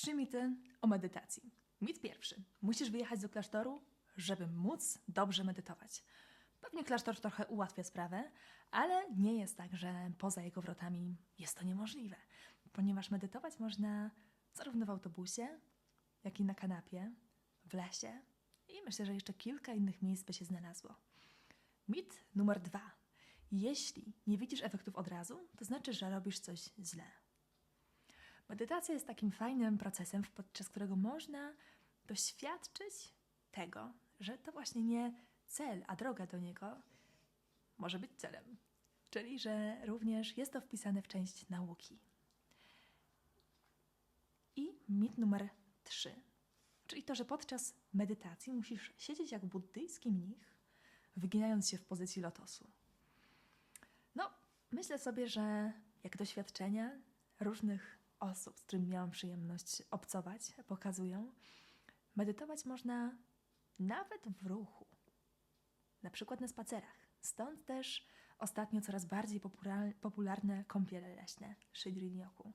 Trzy mity o medytacji. Mit pierwszy. Musisz wyjechać do klasztoru, żeby móc dobrze medytować. Pewnie klasztor trochę ułatwia sprawę, ale nie jest tak, że poza jego wrotami jest to niemożliwe, ponieważ medytować można zarówno w autobusie, jak i na kanapie, w lesie i myślę, że jeszcze kilka innych miejsc by się znalazło. Mit numer dwa. Jeśli nie widzisz efektów od razu, to znaczy, że robisz coś źle. Medytacja jest takim fajnym procesem, podczas którego można doświadczyć tego, że to właśnie nie cel, a droga do niego może być celem. Czyli, że również jest to wpisane w część nauki. I mit numer trzy, czyli to, że podczas medytacji musisz siedzieć jak buddyjski mnich, wyginając się w pozycji lotosu. No, myślę sobie, że jak doświadczenia różnych osób, z którymi miałam przyjemność obcować, pokazują, medytować można nawet w ruchu, na przykład na spacerach. Stąd też ostatnio coraz bardziej popular- popularne kąpiele leśne, Shidrin-yoku.